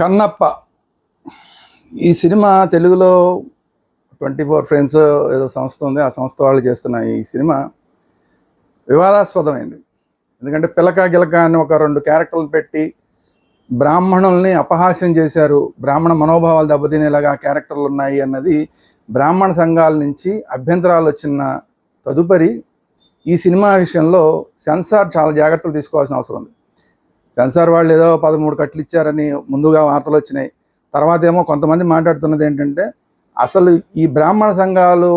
కన్నప్ప. ఈ సినిమా తెలుగులో twenty four frames ఏదో సంస్థ ఉంది ఆ సంస్థ వాళ్ళు చేస్తున్న ఈ సినిమా వివాదాస్పదమైంది. ఎందుకంటే పిలక గిలక అని ఒక రెండు క్యారెక్టర్లు పెట్టి బ్రాహ్మణుల్ని అపహాస్యం చేశారు. బ్రాహ్మణ మనోభావాలు దెబ్బతినేలాగా క్యారెక్టర్లు ఉన్నాయి అన్నది బ్రాహ్మణ సంఘాల నుంచి అభ్యంతరాలు వచ్చిన తదుపరి ఈ సినిమా విషయంలో సెన్సార్ చాలా జాగ్రత్తలు తీసుకోవాల్సిన అవసరం ఉంది. సెన్సార్ వాళ్ళు ఏదో పదమూడు కట్లు ఇచ్చారని ముందుగా వార్తలు వచ్చినాయి. తర్వాత ఏమో కొంతమంది మాట్లాడుతున్నది ఏంటంటే అసలు ఈ బ్రాహ్మణ సంఘాలు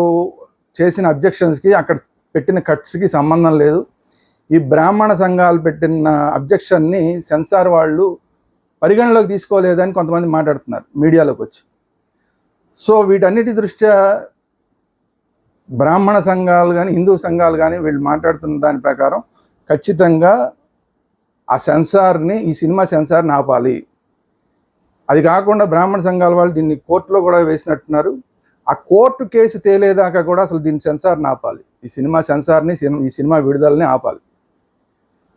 చేసిన అబ్జెక్షన్స్కి అక్కడ పెట్టిన కట్స్కి సంబంధం లేదు. ఈ బ్రాహ్మణ సంఘాలు పెట్టిన అబ్జెక్షన్ని సెన్సార్ వాళ్ళు పరిగణలోకి తీసుకోలేదని కొంతమంది మాట్లాడుతున్నారు మీడియాలోకి వచ్చి. సో వీటన్నిటి దృష్ట్యా బ్రాహ్మణ సంఘాలు కానీ హిందూ సంఘాలు కానీ వీళ్ళు మాట్లాడుతున్న దాని ప్రకారం ఖచ్చితంగా ఆ సెన్సార్ని ఈ సినిమా సెన్సార్ని ఆపాలి. అది కాకుండా బ్రాహ్మణ సంఘాల వాళ్ళు దీన్ని కోర్టులో కూడా వేసినట్టున్నారు. ఆ కోర్టు కేసు తేలేదాకా కూడా అసలు దీన్ని సెన్సార్ని ఆపాలి. ఈ సినిమా సెన్సార్ని ఈ సినిమా విడుదలని ఆపాలి.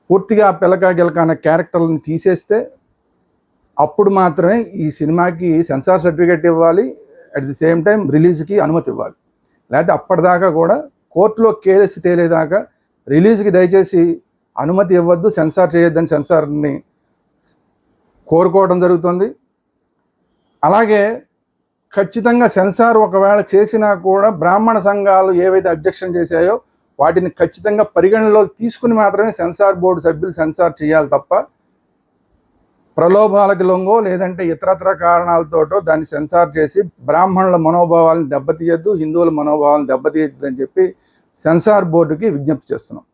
పూర్తిగా ఆ పిల్లక గిలక అనే క్యారెక్టర్లను తీసేస్తే అప్పుడు మాత్రమే ఈ సినిమాకి సెన్సార్ సర్టిఫికేట్ ఇవ్వాలి. అట్ ది సేమ్ టైం రిలీజ్కి అనుమతి ఇవ్వాలి. లేకపోతే అప్పటిదాకా కూడా కోర్టులో కేసు తేలేదాకా రిలీజ్కి దయచేసి అనుమతి ఇవ్వద్దు సెన్సార్ చేయొద్దని సెన్సార్ని కోరుకోవడం జరుగుతుంది. అలాగే ఖచ్చితంగా సెన్సార్ ఒకవేళ చేసినా కూడా బ్రాహ్మణ సంఘాలు ఏవైతే అబ్జెక్షన్ చేశాయో వాటిని ఖచ్చితంగా పరిగణనలోకి తీసుకుని మాత్రమే సెన్సార్ బోర్డు సభ్యులు సెన్సార్ చేయాలి తప్ప ప్రలోభాలకు లొంగో లేదంటే ఇతరత్ర కారణాలతోటో దాన్ని సెన్సార్ చేసి బ్రాహ్మణుల మనోభావాలను దెబ్బతీయద్దు హిందువుల మనోభావాలను దెబ్బతీయద్దు అని చెప్పి సెన్సార్ బోర్డుకి విజ్ఞప్తి చేస్తున్నాం.